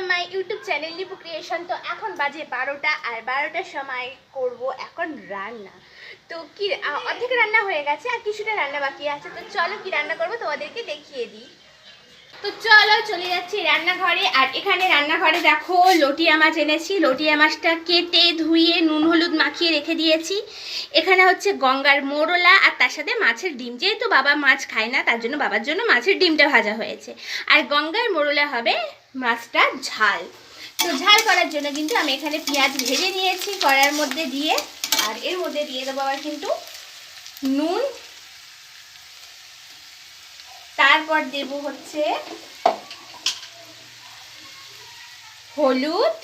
Welcome my YouTube channel Lipu creation তো এখন বাজে বারোটা আর বারোটার সময় করব এখন রান্না। তো কি অর্ধেক রান্না হয়ে গেছে আর কিছুটা রান্না বাকি আছে। তো চলো কি রান্না করব তোমাদেরকে দেখিয়ে দিই। তো চলো চলে যাচ্ছি রান্নাঘরে আর এখানে রান্নাঘরে দেখো লটিয়া মাছ এনেছি। লটিয়া মাছটা কেটে ধুয়ে নুন, হলুদ মাখিয়ে রেখে দিয়েছি। এখানে হচ্ছে গঙ্গার মোরলা আর তার সাথে মাছের ডিম। যেহেতু বাবা মাছ খায় না, তার জন্য বাবার জন্য মাছের ডিমটা ভাজা হয়েছে। আর গঙ্গার মোরলা হবে মাছটা ঝাল। তো ঝাল করার জন্য কিন্তু আমি এখানে পেঁয়াজ ভেজে নিয়েছি কড়ার মধ্যে দিয়ে। আর এর মধ্যে দিয়ে দেবো আবার কিন্তু নুন। তারপর দেব হচ্ছে হলুদ।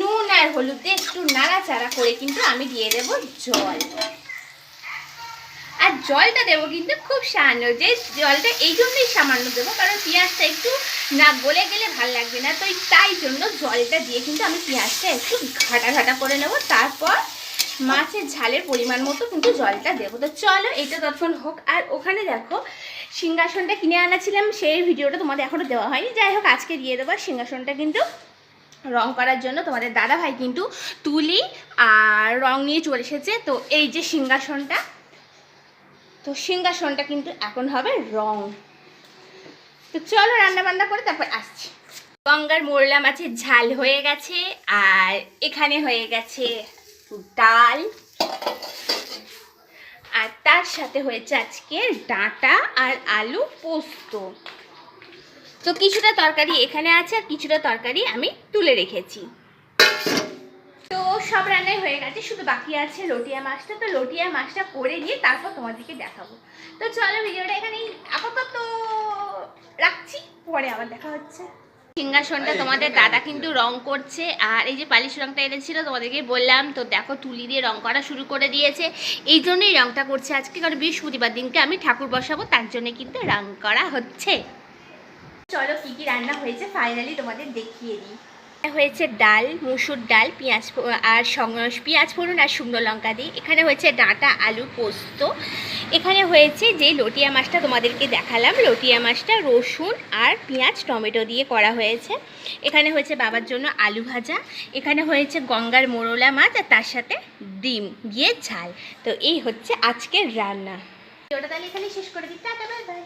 নুন আর হলুদ একটু নাড়াচাড়া করে কিন্তু আমি দিয়ে দেব জল। জলটা দেবো কিন্তু খুব সামান্য, যে জলটা এই জন্যই সামান্য দেবো, কারণ পেঁয়াজটা একটু না গলে গেলে ভালো লাগবে না। তো তাই জন্য জলটা দিয়ে কিন্তু আমি পেঁয়াজটা একটু ঘাটা ঘাটা করে নেব, তারপর মাছের ঝালের পরিমাণ মতো কিন্তু জলটা দেবো। তো চলো এটা ততক্ষণ হোক, আর ওখানে দেখো সিংহাসনটা কিনে আনাছিলাম, সেই ভিডিওটা তোমাদের এখনও দেওয়া হয়নি। যাই হোক, আজকে দিয়ে দেবো সিংহাসনটা কিন্তু রং করার জন্য তোমাদের দাদা ভাই কিন্তু তুলি আর রং নিয়ে চলে এসেছে। তো এই যে সিংহাসনটা তো সিংহাসনটা কিন্তু এখন হবে রং। তো চলো রান্না বান্না করে তারপর আসছি। গঙ্গার মোরলা মাছের ঝাল হয়ে গেছে আর এখানে হয়ে গেছে ডাল। আর তার সাথে হয়েছে আজকে ডাঁটা আর আলু পোস্ত। তো কিছুটা তরকারি এখানে আছে আর কিছুটা তরকারি আমি তুলে রেখেছি। সব রান্নাই হয়ে গেছে, শুধু বাকি আছে লটিয়া মাছটা। তো লটিয়া মাছটা করে নিয়ে তারপর তোমাদেরকে দেখাবো। তো চলো ভিডিওটা এখানেই আপাতত রাখছি, পরে আবার দেখা হচ্ছে। সিংহাসনটা তোমাদের দাদা কিন্তু রং করছে, আর এই যে পালিশ রংটা এনেছিল তোমাদেরকে বললাম, তো দেখো তুলি দিয়ে রং করা শুরু করে দিয়েছে। এই জন্যই রংটা করছে আজকে, কারণ বৃহস্পতিবার দিনকে আমি ঠাকুর বসাবো, তার জন্য কিন্তু রং করা হচ্ছে। চলো কি কি রান্না হয়েছে ফাইনালি তোমাদের দেখিয়ে দিই। হয়েছে ডাল, মুসুর ডাল, পেঁয়াজ আর পেঁয়াজ ফোড়ন আর শুকনো লঙ্কা দিই এখানে হয়েছে ডাঁটা, আলু, পোস্ত। এখানে হয়েছে যে লটিয়া মাছটা তোমাদেরকে দেখালাম, লটিয়া মাছটা রসুন আর পেঁয়াজ, টমেটো দিয়ে করা হয়েছে। এখানে হয়েছে বাবার জন্য আলু ভাজা। এখানে হয়েছে গঙ্গার মোরলা মাছ আর তার সাথে ডিম দিয়ে ঝাল। তো এই হচ্ছে আজকের রান্না। ওটা তাহলে এখানে শেষ করে দিই। Tata, bye bye.